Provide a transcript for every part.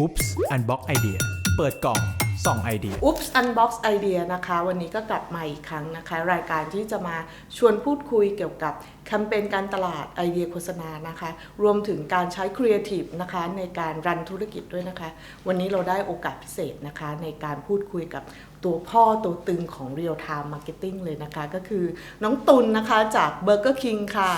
Oops Unbox Idea เปิดกล่องส่องไอเดีย Oops Unbox Idea นะคะ วันนี้ก็กลับมาอีกครั้งนะคะ รายการที่จะมาชวนพูดคุยเกี่ยวกับแคมเปญการตลาดไอเดียโฆษณานะคะ รวมถึงการใช้ครีเอทีฟนะคะในการรันธุรกิจด้วยนะคะ วันนี้เราได้โอกาสพิเศษนะคะ ในการพูดคุยกับตัวพ่อตัวตึงของ Real Time Marketing เลยนะคะ ก็คือน้องตุลนะคะจาก Burger King ค่ะ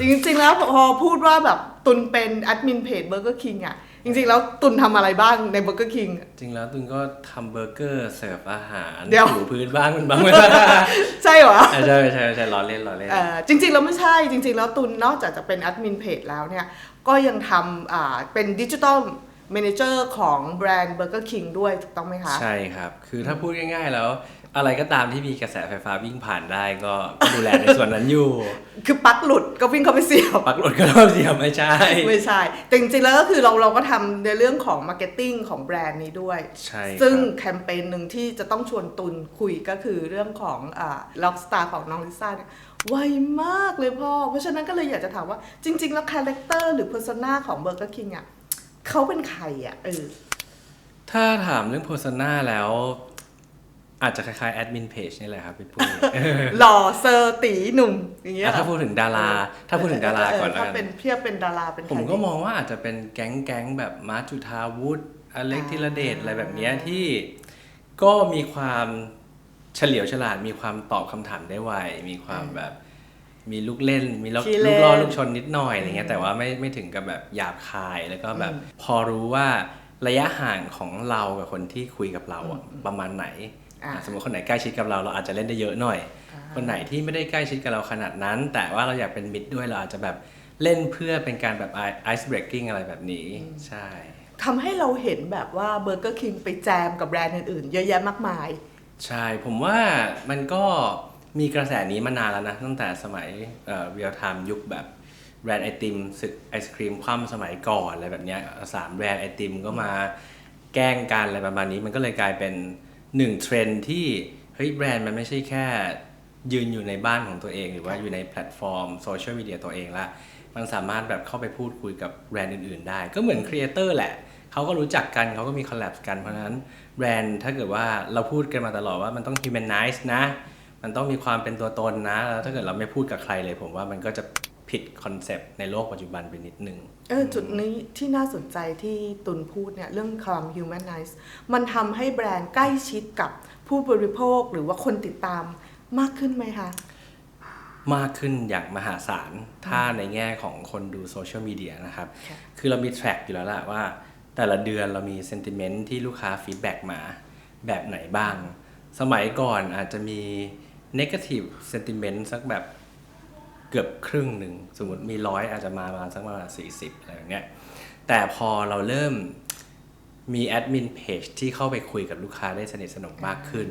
จริงๆแล้วพอพูดว่าแบบ ตุนเป็นแอดมินเพจ Burger King อะ จริงๆ แล้วตุนทำอะไรบ้างใน Burger King อะจริงแล้วตุนก็ทำเบอร์เกอร์เสิร์ฟอาหารเดี๋ยว ถูพื้นบ้างมันบ้างไหมใช่เหรอใช่ใช่ใช่ใช่ล้อเล่นล้อเล่น เอ่อจริงๆ แล้วไม่ใช่จริง ๆ แล้วตุนนอกจากจะเป็นแอดมินเพจแล้วเนี่ย ก็ยังทำอ่าเป็นดิจิ t a ล m ม n เจอร์ของแบรนด์ Burger King ด้วยถูกต้องไหมคะ ใช่ครับ คือถ้าพูดง่ายๆแล้ว อะไรก็ตามที่มีกระแสไฟฟ้าวิ่งผ่านได้ก็ก็ดูแลในส่วนนั้นอยู่ คือปลั๊กหลุดก็วิ่งเข้าไปเสียบปักหลดก็ต้องเสียไม่ใช่ ไม่ใช่ แต่จริงๆแล้วก็คือเราเราก็ทำในเรื่องของมาร์เก็ตติ้งของแบรนด์นี้ด้วย ใช่ครับซึ่งแคมเปญหนึ่งที่จะต้องชวนตุนคุยก็คือเรื่องของอ่าล็อกสตาร์ของน้องลิซ่าเนี่ยไวมากเลยพ่อ เพราะฉะนั้นก็เลยอยากจะถามว่าจริง ๆ แล้วคาแรคเตอร์หรือเพอร์ซนาของเบอร์เกอร์คิงอะเขาเป็นใครอะเออถ้าถามเรื่องโ e ร s o นาแล้ว อาจจะคล้ายๆแอดมินเพจนี่แหละครับพี่ปุ้ยหล่อเซอร์ตีหนุ่มอย่างเงี้ยอะถ้าพูดถึงดารา ถ้าพูดถึงดาราก่อนเแล้วถ้ากัเป็นนเทียบเป็นดาราเป็นใครผมก็มองว่าอาจจะเป็นแก๊งแก๊งๆแบบมาร์ทจุธาวุฒิอเล็กธีรเดชอะไรแบบเนี้ยที่ก็มีความเฉลียวฉลาดมีความตอบคำถามได้ไวมีความแบบมีลูกเล่น มีลูกขี้เล่ลูนกล่อลูกชนนิดหน่อยอะไรเงี้ยแต่ว่าไม่ไม่ถึงกับแบบหยาบคายแล้วก็แบบอืมพอรู้ว่าระยะห่างของเรากับคนที่คุยกับเราอะประมาณไหนอ่าอะ สมมติคนไหนใกล้ชิดกับเราเราอาจจะเล่นได้เยอะหน่อย คนไหนที่ไม่ได้ใกล้ชิดกับเราขนาดนั้น แต่ว่าเราอยากเป็นมิตรด้วยเราอาจจะแบบเล่นเพื่อเป็นการแบบ ice breaking อะไรแบบนี้ใช่ทำให้เราเห็นแบบว่าเบอร์เกอร์คิงไปแจมกับแบรนด์อื่นๆ เยอะแยะมากมาย ใช่ผมว่ามันก็มีกระแสนี้มานานแล้วนะ ตั้งแต่สมัยเอ่อ real time ยุคแบบแบรนด์ไอติมศึกไอศครีมคว่ำสมัยก่อนอะไรแบบเนี้ยสามแบรนด์ไอติมก็มาแกล้งกันอะไรประมาณนี้มันก็เลยกลายเป็น หนึ่งเทรนด์ที่เฮ้ยแบรนด์มันไม่ใช่แค่ ยืนอยู่ในบ้านของตัวเอง หรือว่าอยู่ในแพลตฟอร์มโซเชียลมีเดียตัวเองละมันสามารถแบบเข้าไปพูดคุยกับแบรนด์อื่นๆ ได้ ก็เหมือนครีเอเตอร์แหละเขาก็รู้จักกันเขาก็มีคอลแลบกันเพราะฉะนั้นแบรนด์ถ้าเกิดว่าเราพูดกันมาตลอดว่ามันต้อง humanize นะ มันต้องมีความเป็นตัวตนนะแล้วถ้าเกิดเราไม่พูดกับใครเลยผมว่ามันก็จะ ผิดคอนเซปต์ในโลกปัจจุบันไปนิดนึง เออ จุดนี้ที่น่าสนใจที่ตุนพูดเนี่ย เรื่องความ humanize มันทำให้แบรนด์ใกล้ชิดกับผู้บริโภคหรือว่าคนติดตามมากขึ้นไหมคะ มากขึ้นอย่างมหาศาล ถ้าในแง่ของคนดูโซเชียลมีเดียนะครับค่ะคือเรามี track อยู่แล้วแหละว่า แต่ละเดือนเรามี sentiment ที่ลูกค้าฟีดแบ็กมาแบบไหนบ้าง สมัยก่อนอาจจะมี negative sentiment สักแบบ เกือบครึ่งหนึ่งสมมติมีร้อยอาจจะมาประมาณสักประมาณสี่สิบอะไรอย่างเงี้ยแต่พอเราเริ่มมีแอดมินเพจที่เข้าไปคุยกับลูกค้าได้สนิทสนมมากขึ้น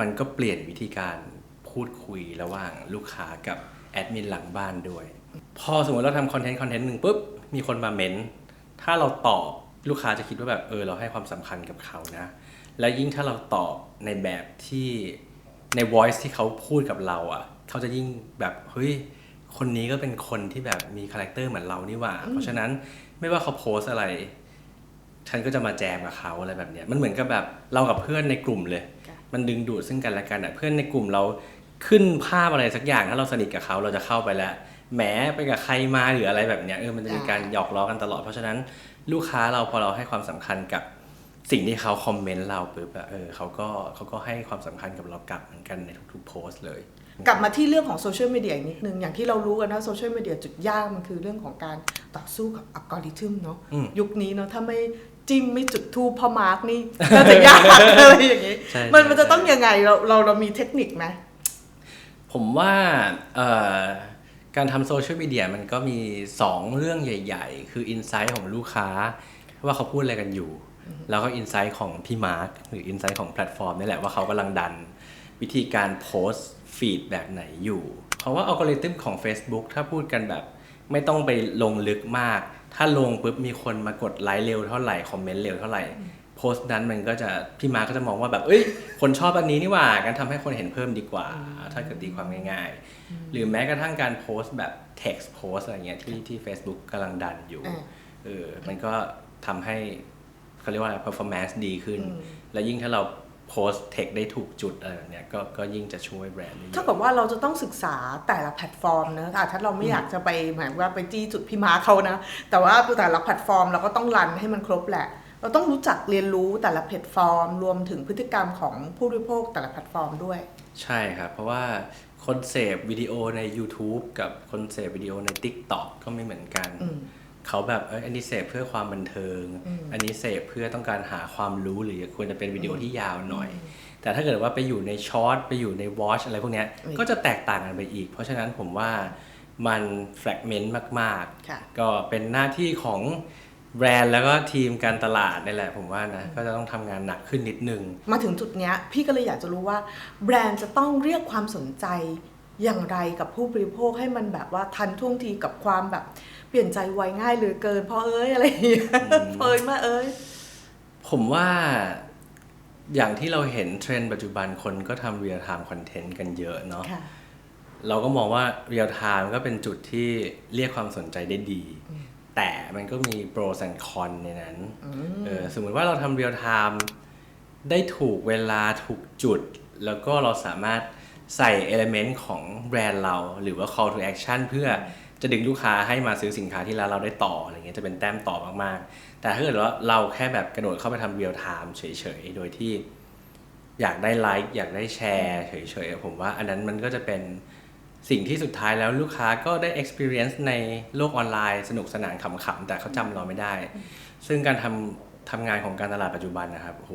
มันก็เปลี่ยนวิธีการพูดคุยระหว่างลูกค้ากับแอดมินหลังบ้านด้วย พอสมมติเราทำคอนเทนต์คอนเทนต์หนึ่งปุ๊บ มีคนมาเม้นต์ถ้าเราตอบลูกค้าจะคิดว่าแบบเออเราให้ความสำคัญกับเขานะ แล้วยิ่งถ้าเราตอบในแบบที่ใน voice ที่เขาพูดกับเราอะ เขาจะยิ่งแบบเฮ้ย คนนี้ก็เป็นคนที่แบบมีคาแรคเตอร์เหมือนเรานี่หว่า เพราะฉะนั้นไม่ว่าเขาโพสอะไร ฉันก็จะมาแจมกับเขาอะไรแบบเนี้ยมันเหมือนกับแบบเรากับเพื่อนในกลุ่มเลยค่ะมันดึงดูดซึ่งกันและกันอะเพื่อนในกลุ่มเราขึ้นภาพอะไรสักอย่างถ้าเราสนิทกับเขาเราจะเข้าไปแล้วแหมไปกับใครมาหรืออะไรแบบเนี้ยเออมันจะมีการหยอกล้อกันตลอด เพราะฉะนั้นลูกค้าเราพอเราให้ความสำคัญกับสิ่งที่เขาคอมเมนต์เราปุ๊บอะเออเขาก็เขาก็ให้ความสำคัญกับเรากลับเหมือนกันในทุกๆโพสต์เลย กลับมาที่เรื่องของโซเชียลมีเดียอีกนิดนึง อย่างที่เรารู้กันนะโซเชียลมีเดียจุดยากมันคือเรื่องของการต่อสู้กับอัลกอริทึมเนาะอืม ยุคนี้เนาะถ้าไม่จิ้มไม่จุดทูปพ่อมาร์กนี่ก็จะยากอะไรอย่างงี้ ใช่มันใช่มันจะใช่ต้องยังไงเราเราเรามีเทคนิคไหม ผมว่าเอ่อการทำโซเชียลมีเดียมันก็มี 2 เรื่องใหญ่ ๆ คืออินไซต์ของลูกค้า ว่าเขาพูดอะไรกันอยู่ แล้วก็อินไซต์ของพี่มาร์คหรืออินไซต์ของแพลตฟอร์มนี่แหละว่าเขากำลังดัน วิธีการโพสต์ฟีดแบบไหนอยู่ เพราะว่าอัลกอริทึมของ Facebook ถ้าพูดกันแบบ ไม่ต้องไปลงลึกมาก ถ้าลงปุ๊บมีคนมากดไลค์เร็วเท่าไหร่ คอมเมนต์เร็วเท่าไหร่โพสต์นั้นมันก็จะพี่มาร์คก็จะมองว่าแบบ เอ้ย คนชอบอันนี้นี่หว่ากันทำให้คนเห็นเพิ่มดีกว่า ถ้าเกิดตีความง่ายๆ หรือแม้กระทั่งการโพสต์แบบ text post อะไรเงี้ยที่ที่ Facebook กำลังดันอยู่อ่าเออมันก็ทำให้เขาเรียกว่าอะไร performance ดีขึ้น และยิ่งถ้าเรา โพสต์ text ได้ถูกจุดอะไรแบบเนี้ยก็ก็ยิ่งจะช่วยแบรนด์ได้เยเท่าอะกับว่าเราจะต้องศึกษาแต่ละแพลตฟอร์มนะอะถ้าเราไม่อยากจะไปหมายว่าไปจี้จุดพี่ม้าเขานะ แต่ว่าแต่ละแพลตฟอร์มเราก็ต้องรันให้มันครบแหละ เราต้องรู้จักเรียนรู้แต่ละแพลตฟอร์ม รวมถึงพฤติกรรมของผู้บริโภคแต่ละแพลตฟอร์มด้วย ใช่ครับ เพราะว่าคนเสพวิดีโอใน YouTube กับคนเสพวิดีโอใน TikTok ก็ไม่เหมือนกัน อืม เขาแบบเอยอันนี้เสพเพื่อความบันเทิงอืมอันนี้เสพเพื่อต้องการหาความรู้หรือควรจะเป็นวิดีโอที่ยาวหน่อย แต่ถ้าเกิดว่าไปอยู่ในช็อตไปอยู่ในวอชอะไรพวกเนี้ยอืมก็จะแตกต่างกันไปอีก เพราะฉะนั้นผมว่ามันแฟกเมนต์มากค่ะๆก็เป็นหน้าที่ของแบรนด์แล้วก็ทีมการตลาดนี่แหละผมว่านะ ก็จะต้องทำงานหนักขึ้นนิดนึง มาถึงจุดเนี้ยพี่ก็เลยอยากจะรู้ว่าแบรนด์จะต้องเรียกความสนใจ อย่างไรกับผู้บริโภคให้มันแบบว่าทันท่วงทีกับความแบบเปลี่ยนใจไวง่ายเหลือเกินเพราะเอ้ยอะไรอย่างเงี้ยเพราะเอ้ยมาเอ้ย ผมว่าอย่างที่เราเห็นเทรนด์ปัจจุบันคนก็ทำเรียลไทม์คอนเทนต์กันเยอะเนาะค่ะเราก็มองว่าเรียลไทม์ก็เป็นจุดที่เรียกความสนใจได้ดี แต่มันก็มีโปรแอนคอนในนั้นเออสมมุติว่าเราทำเรียลไทม์ได้ถูกเวลาถูกจุด แล้วก็เราสามารถ ใส่เอลเมนต์ของแบรนด์เราหรือว่า call to action เพื่อจะดึงลูกค้าให้มาซื้อสินค้าที่ร้านเราได้ต่ออะไรเงี้ยจะเป็นแต้มต่อมากๆ แต่ถ้าเกิดว่าเราแค่แบบกระโดดเข้าไปทำเรียลไทม์เฉยๆ โดยที่อยากได้ไลค์อยากได้แชร์เฉยๆ ผมว่าอันนั้นมันก็จะเป็นสิ่งที่สุดท้ายแล้วลูกค้าก็ได้ experience ในโลกออนไลน์สนุกสนานขำๆ แต่เขาจำเราไม่ได้ ซึ่งการทำทำงานของการตลาดปัจจุบันนะครับโห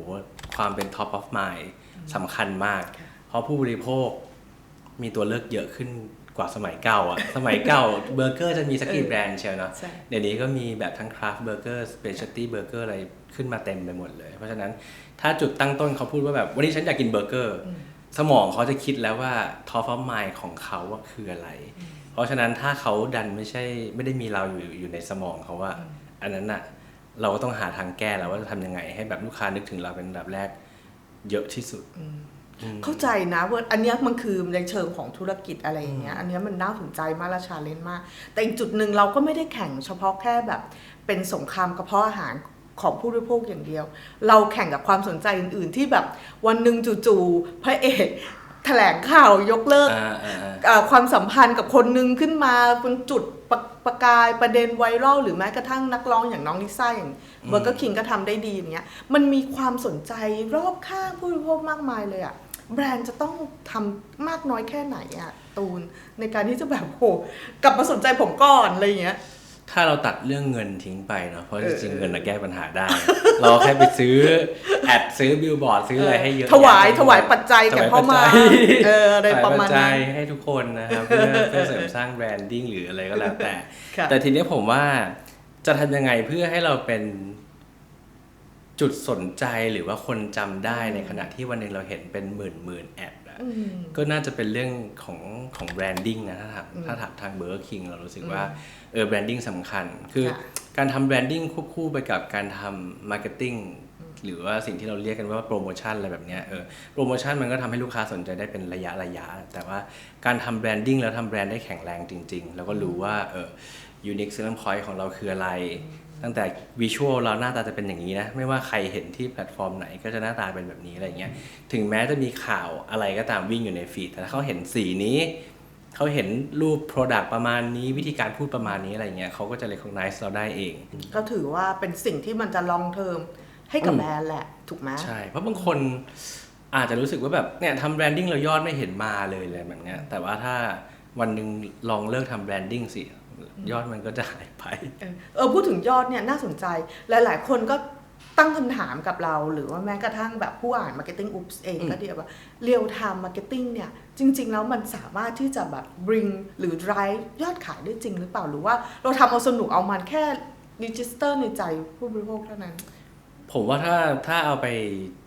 ความเป็น top of mind สำคัญมาก เพราะผู้บริโภคมีตัวเลือกเยอะขึ้นกว่าสมัยเก่าอะสมัยเก่าเบอร์เกอร์จะมีสักกี่แบรนด์เชียวเนาะใช่เดี๋ยวนี้ก็มีแบบทั้งคราฟต์เบอร์เกอร์สเปเชียลตี้เบอร์เกอร์อะไรขึ้นมาเต็มไปหมดเลย เพราะฉะนั้นถ้าจุดตั้งต้นเขาพูดว่าแบบ วันนี้ฉันอยากกินเบอร์เกอร์ สมองเขาจะคิดแล้วว่าท็อปฟอร์มายของเขาว่าคืออะไร เพราะฉะนั้นถ้าเขาดันไม่ใช่ไม่ได้มีเราอยู่อยู่ในสมองเขาว่า อันนั้นอะเราก็ต้องหาทางแก้แล้วว่าจะทำยังไง ให้แบบลูกค้านึกถึงเราเป็นแบบแรกเยอะที่สุด เข้าใจนะว่าอันเนี้ยมันคือในเชิงของธุรกิจอะไรอย่างเงี้ยอันเนี้ยมันน่าสนใจมากและชาเลนจ์มาก แต่อีกจุดหนึ่งเราก็ไม่ได้แข่งเฉพาะแค่แบบเป็นสงครามกระเพาะอาหารของผู้บริโภคอย่างเดียว เราแข่งกับความสนใจอื่น ๆ ที่แบบวันหนึ่งจู่ๆพระเอกแถลงข่าวยกเลิกอ่าอ่าอ่าเอ่อความสัมพันธ์กับคนหนึ่งขึ้นมาเป็นจุดประประกายประเด็นไวรัลหรือแม้กระทั่งนักร้องอย่างน้องลิซ่าอย่างเบอร์เกอร์คิงก็ทำได้ดีอย่างเงี้ยมันมีความสนใจรอบข้างผู้บริโภคมากมายเลยอะ แบรนด์จะต้องทำมากน้อยแค่ไหนอะตูนในการที่จะแบบโหกลับมาสนใจผมก่อนอะไรอย่างเงี้ยถ้าเราตัดเรื่องเงินทิ้งไปเนาะเพราะเอจอริงๆเออเงินนะแก้ปัญหาได้ เราแค่ไปซื้อแอดซื้อบิลบอร์ดซื้ออะไรให้เยอะถวายแะถวายปัจจัยแก่พ่อมาถวายปัจจัยเอออะไรประมาณถวายปัจจันั้นยให้ทุกคนนะครับเพื่อเพื่อเสริมสร้างแบรนดิ้งหรืออะไรก็แล้วแต่ค่ะแต่ทีเนี้ยผมว่าจะทำยังไงเพื่อให้เราเป็น จุดสนใจหรือว่าคนจำได้ในขณะที่วันหนึ่งเราเห็นเป็นหมื่นหมื่นแอดอะอืมก็น่าจะเป็นเรื่องของของแบรนดิ้งนะถ้าถามถ้าถามทางเบอร์คิงเรารู้สึกว่าเออแบรนดิ้งสำคัญ คือค่ะการทำแบรนดิ้งควบคู่ไปกับการทำมาร์เก็ตติ้งหรือว่าสิ่งที่เราเรียกกันว่าโปรโมชั่นอะไรแบบเนี้ยเออโปรโมชั่นมันก็ทำให้ลูกค้าสนใจได้เป็นระยะระยะ แต่ว่าการทำแบรนดิ้งแล้วทำแบรนด์ได้แข็งแรงจริง ๆ แล้วก็รู้ว่าเออยูนิคเซลล์พอยต์ของเราคืออะไร ตั้งแต่วิชวลเราหน้าตาจะเป็นอย่างนี้นะ ไม่ว่าใครเห็นที่แพลตฟอร์มไหนก็จะหน้าตาเป็นแบบนี้อะไรเงี้ยถึงแม้จะมีข่าวอะไรก็ตามวิ่งอยู่ในฟีดแต่ถ้าเขาเห็นสีนี้ เขาเห็นรูป Product ประมาณนี้วิธีการพูดประมาณนี้อะไรเงี้ยเขาก็จะ recognize เราได้เอง ก็ถือว่าเป็นสิ่งที่มันจะลองเทอมให้กับแบรนด์แหละ ถูกไหมใช่ เพราะบางคนอาจจะรู้สึกว่าแบบเนี่ยทำแบรนดิ้งเรายอดไม่เเห็นมาเลยเลยแบบเนี้ยแต่ว่าถ้าวันหนึ่งลองเลิกทำแบรนดิ้งสิ ยอดมันก็จะหายไปเออเออพูดถึงยอดเนี่ยน่าสนใจ หลาย ๆ คนก็ตั้งคำถามกับเราหรือว่าแม้กระทั่งแบบผู้อ่าน Marketing Oops เองอืมก็เดียวว่า Real Time Marketing เนี่ย จริง ๆ แล้วมันสามารถที่จะแบบ bring หรือ drive ยอดขายได้จริงหรือเปล่าหรือว่าเราทำเอาสนุกเอามันแค่ register ในใจผู้บริโภคเท่านั้น ผมว่าถ้าถ้าเอาไป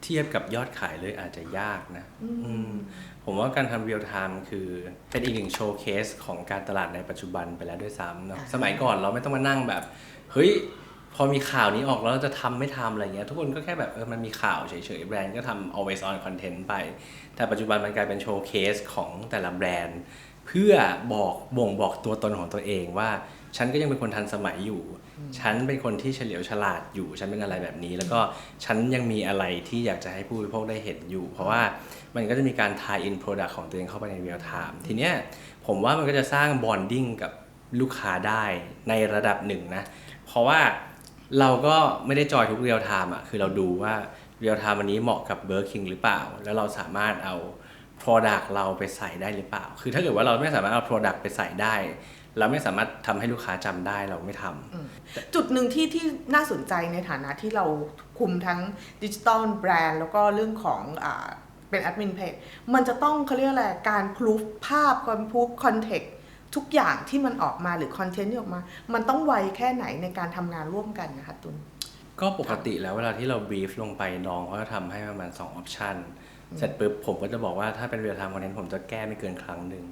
เทียบกับยอดขายเลยอาจจะยากนะอืมอืม ผมว่าการทำ real time คือเป็นอีกหนึ่งโชว์เคสของการตลาดในปัจจุบันไปแล้วด้วยซ้ำเนอะอ่าสมัยก่อนเราไม่ต้องมานั่งแบบ เฮ้ย พอมีข่าวนี้ออกแล้วเราจะทำไม่ทำอะไรเงี้ยทุกคนก็แค่แบบเออมันมีข่าวเฉยๆ แบรนด์ก็ทำ always on content ไป แต่ปัจจุบันมันกลายเป็นโชว์เคสของแต่ละแบรนด์ เพื่อบอกบ่งบอกตัวตนของตัวเองว่า ฉันก็ยังเป็นคนทันสมัยอยู่ ฉันเป็นคนที่เฉลียวฉลาดอยู่ ฉันเป็นอะไรแบบนี้ แล้วก็ฉันยังมีอะไรที่อยากจะให้ผู้บริโภคได้เห็นอยู่ เพราะว่ามันก็จะมีการ tie in product ของตัวเองเข้าไปใน real time ทีเนี้ยผมว่ามันก็จะสร้าง bonding กับลูกค้าได้ในระดับหนึ่งนะ เพราะว่าเราก็ไม่ได้จอยทุก real time อะ คือเราดูว่า real time วันนี้เหมาะกับ Burger King หรือเปล่า แล้วเราสามารถเอา product เราไปใส่ได้หรือเปล่า คือถ้าเกิดว่าเราไม่สามารถเอา product ไปใส่ได้ เราไม่สามารถทำให้ลูกค้าจำได้เราไม่ทำจุดหนึ่งที่ที่น่าสนใจในฐานะที่เราคุมทั้งดิจิ t a ลแบรนด์แล้วก็เรื่องของอาเป็นแอดมินเพจมันจะต้องเขาเรียกอะไรการพ o ูฟภาพการพ o ูฟคอนเทกต์ทุกอย่างที่มันออกมาหรือคอนเทนต์ที่ออกมา มันต้องไวแค่ไหนในการทำงานร่วมกันนะคะตุนก็ปกติแล้วเวลาที่เราบีฟลงไปน้องเขาจะทำให้ประมาณ2ออปชัน เสร็จปุ๊บผมก็จะบอกว่าถ้าเป็นเรียลไทม์คอนเทนต์ผมจะแก้ไม่เกินครั้งหนึ่ง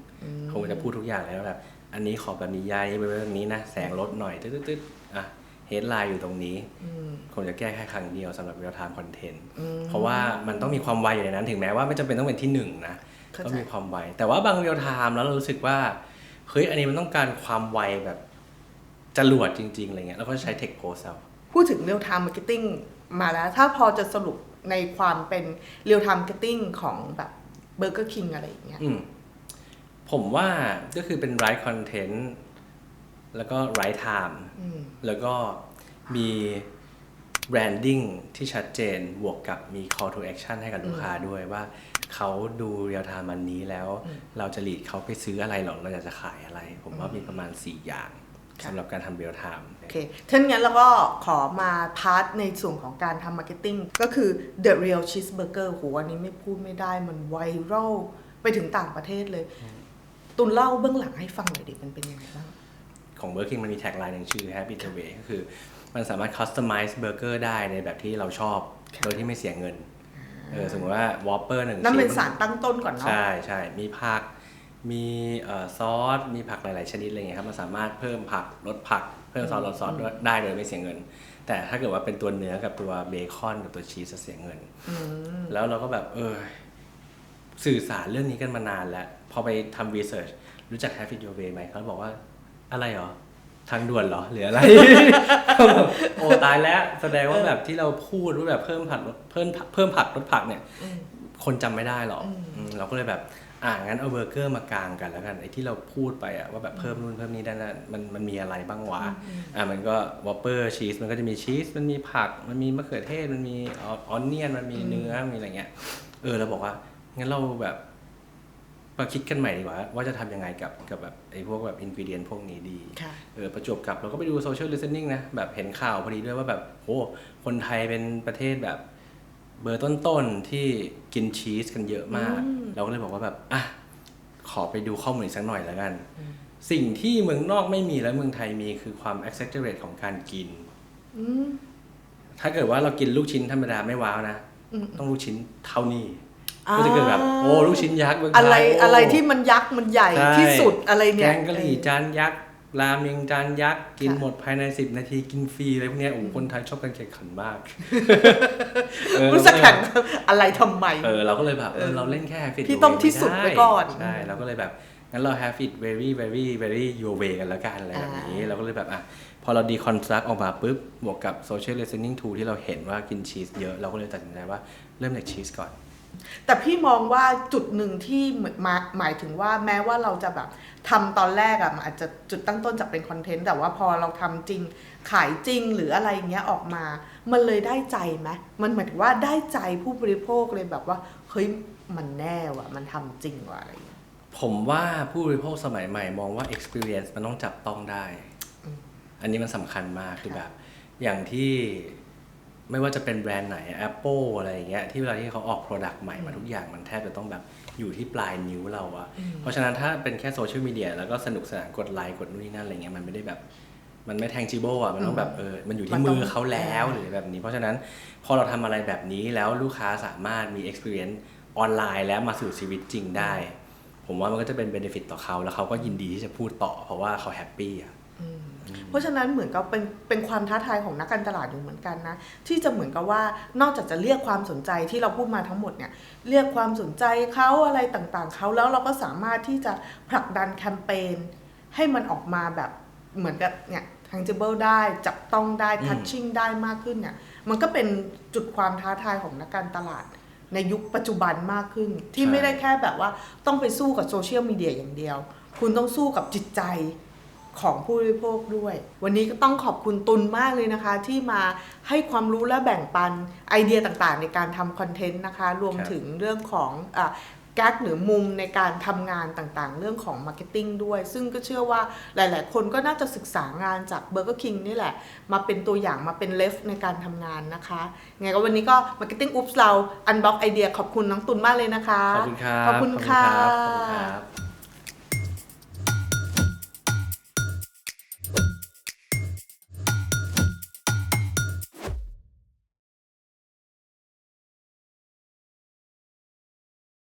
ผมก็จะพูดทุกอย่างเลยว่าแบบอันนี้ขอแบบนี้ยายแบบนี้นะแสงลดหน่อยตึ๊ดตึ๊ดๆอะเฮดไลน์อยู่ตรงนี้ผมจะแก้แค่ครั้งเดียวสำหรับเรียลไทม์คอนเทนต์เพราะว่ามันต้องมีความไวอยู่ในนั้นถึงแม้ว่าไม่จำเป็นต้องเป็นที่หนึ่งนะเข้าใจต้องมีความไว แต่ว่าบางเรียลไทม์แล้วเรารู้สึกว่าเฮ้ยอันนี้มันต้องการความไวแบบจรวดจริงๆอะไรเงี้ยแล้วก็ใช้เทคโพสเอาพูดถึง real time marketing มาแล้ว ถ้าพอจะสรุป ในความเป็น real time marketing ของแบบ Burger King อะไรอย่างเงี้ยอืมผมว่าก็คือเป็น right content แล้วก็ right time อืมแล้วก็มี branding ที่ชัดเจนบวกกับมี call to action ให้กับลูกค้าด้วยว่าเขาดู real time อันนี้แล้ว เราจะหลีดเขาไปซื้ออะไรหรอเราอยากจะขายอะไร ผมว่ามีประมาณ 4 อย่างค่ะ สำหรับการทำ real time โอเคถ้างั้นเราก็ขอมาพาร์ทในส่วนของการทำมาร์เก็ตติ้งก็คือ The Real Cheeseburger โหอันนี้ไม่พูดไม่ได้มันไวรัลไปถึงต่างประเทศเลย ตุนเล่าเบื้องหลังให้ฟังหน่อยดิมันเป็นยังไงบ้าง ของ Burger King มันมีแท็กไลน์หนึ่งชื่อ Happy the Way ก็คือ มันสามารถ customize burger ได้ในแบบที่เราชอบค่ะโดยที่ไม่เสียเงินเออสมมติว่า Whopper หนึ่งนั่นเป็นชิ้สารตั้งต้นก่อนเนาะใช่ใช่มีผัก มีเอ่อซอส มีผักหลาย ๆ ชนิดอะไรเงี้ยครับ มันสามารถเพิ่มผักลดผัก เพิ่มซอสลดซอสด้วยได้โดยไม่เสียเงิน แต่ถ้าเกิดว่าเป็นตัวเนื้อกับตัวเบคอนกับตัวชีสจะเสียเงิน แล้วเราก็แบบเออสื่อสารเรื่องนี้กันมานานแล้ว พอไปทำรีเสิร์ชรู้จัก Have It Your Way ไหมเขาบอกว่าอะไรเหรอ ทางด่วนเหรอ หรืออะไรแบบโอ้ตายแล้ว แสดงว่าแบบที่เราพูดว่าแบบเพิ่มผักลดเพิ่มเพิ่มผักลดผักเนี่ย คนจำไม่ได้หรอกอืมเราก็เลยแบบ อ่างั้นเอาเบอร์เกอร์มากางกันแล้วกันไอ้ที่เราพูดไปอะว่าแบบเพิ่มนู่นเพิ่มนี่ได้นะมันมันมีอะไรบ้างวะอ่ามันก็วอปเปอร์ชีสมันก็จะมีชีสมันมีผักมันมีมะเขือเทศมันมีออนเนียนมันมีเนื้อมีอะไรเงี้ย เออเราบอกว่างั้นเราแบบมาคิดกันใหม่ดีกว่า ว่าจะทำยังไงกับกับแบบไอ้พวกแบบอินกิเดียนพวกนี้ดีค่ะเออประจวบกับเราก็ไปดูโซเชียล i ิ t เ n น n ิ g นะแบบเห็นข่าวพอดีด้วยว่าแบบโอ้คนไทยเป็นประเทศแบบ เบอร์ต้นๆที่กินชีสกันเยอะมาก เราก็เลยบอกว่าแบบอะขอไปดูข้อมูลอีกสักหน่อยแล้วกัน สิ่งที่เมืองนอกไม่มีและเมืองไทยมีคือความ exaggerate ของการกินอืมถ้าเกิดว่าเรากินลูกชิ้นธรรมดาไม่ว้าวนะอืมต้องลูกชิ้นเท่านี้อ่าก็จะเกิดแบบโอ้ลูกชิ้นยักษ์เมืองไทยอะไรโอะไรที่มันยักษ์มันใหญ่ใช่ที่สุดอะไรเนี่ยแกงกะหรี่จานยักษ์ ราเมงจานยักษ์กินหมดภายใน 10 นาทีกินฟรีอะไรพวกเนี้ยโอ้โหคนไทยชอบกันแข่งขันมากเออรู้สึกแข่งอะไรทำไมเออเราก็เลยแบบเออเราเล่นแค่ have it ที่ your ต้อง way ที่สุดม่ไว้ก่อนใช่เราก็เลยแบบงั้นเรา have it very very very your way กันแล้วกันอะไรแบบนี้ เราก็เลยแบบอะพอเรา deconstruct ออกมาปุ๊บบวกกับ social listening tool ที่เราเห็นว่ากินชีสเยอะ เราก็เลยตัดสินใจว่าเริ่มจากชีสก่อน แต่พี่มองว่าจุดหนึ่งที่หมาหมายถึงว่าแม้ว่าเราจะแบบทำตอนแรกอะมันอาจจะจุดตั้งต้นจากเป็นคอนเทนต์แต่ว่าพอเราทำจริงขายจริงหรืออะไรเงี้ยออกมา มันเลยได้ใจไหมมันหมายถึงว่าได้ใจผู้บริโภคเลยแบบว่าเฮ้ยมันแน่ว่ะ มันทำจริงว่ะอะไรอย่างเงี้ยผมว่าผู้บริโภคสมัยใหม่มองว่า experience มันต้องจับต้องได้ อันนี้มันสำคัญมากคือแบบ อย่างที่ ไม่ว่าจะเป็นแบรนด์ไหน Apple อะไรอย่างเงี้ยที่เวลาที่เขาออก Product ใหม่มาทุกอย่างมันแทบจะต้องแบบอยู่ที่ปลายนิ้วเราอะเพราะฉะนั้นถ้าเป็นแค่โซเชียลมีเดียแล้วก็สนุกสนานกดไลค์กดนู่นนี่นั่นอะไรเงี้ยมันไม่ได้แบบมันไม่ tangible อะมันต้องแบบเออมันอยู่มัที่นต้องมือเขาแล้วหรือแบบนี้ เพราะฉะนั้นพอเราทำอะไรแบบนี้แล้วลูกค้าสามารถมี experience ออนไลน์แล้วมาสู่ชีวิตจริงได้ ผมว่ามันก็จะเป็น benefit ต่อเขาแล้วเขาก็ยินดีที่จะพูดต่อเพราะว่าเขาแฮปปี้อะ เพราะฉะนั้นเหมือนกับเป็นเป็นความท้าทายของนักการตลาดอยู่เหมือนกันนะ ที่จะเหมือนกับว่านอกจากจะเรียกความสนใจที่เราพูดมาทั้งหมดเนี่ยเรียกความสนใจเขาอะไรต่างๆเขาแล้วเราก็สามารถที่จะผลักดันแคมเปญให้มันออกมาแบบเหมือนกับเนี่ย tangible ได้จับต้องได้อืม touching ได้มากขึ้นเนี่ยมันก็เป็นจุดความท้าทายของนักการตลาดในยุคปัจจุบันมากขึ้น ที่ไม่ได้แค่แบบว่าต้องไปสู้กับโซเชียลมีเดียอย่างเดียว คุณต้องสู้กับจิตใจ ของผู้บริโภคด้วย วันนี้ก็ต้องขอบคุณตุลมากเลยนะคะ ที่มาให้ความรู้และแบ่งปันไอเดียต่างๆ ในการทำคอนเทนต์นะคะ รวมครับถึงเรื่องของอะแก๊กหรือมุมในการทำงานต่างๆ เรื่องของมาร์เก็ตติ้งด้วย ซึ่งก็เชื่อว่าหลายๆ คนก็น่าจะศึกษางานจาก Burger King นี่แหละ มาเป็นตัวอย่างมาเป็นเลฟในการทำงานนะคะไงก็วันนี้ก็ Marketing Oops เรา Unbox ไอเดียขอบคุณน้องตุลมากเลยนะคะ ขอบคุณครับ ขอบคุณค่ะขอบคุณครับ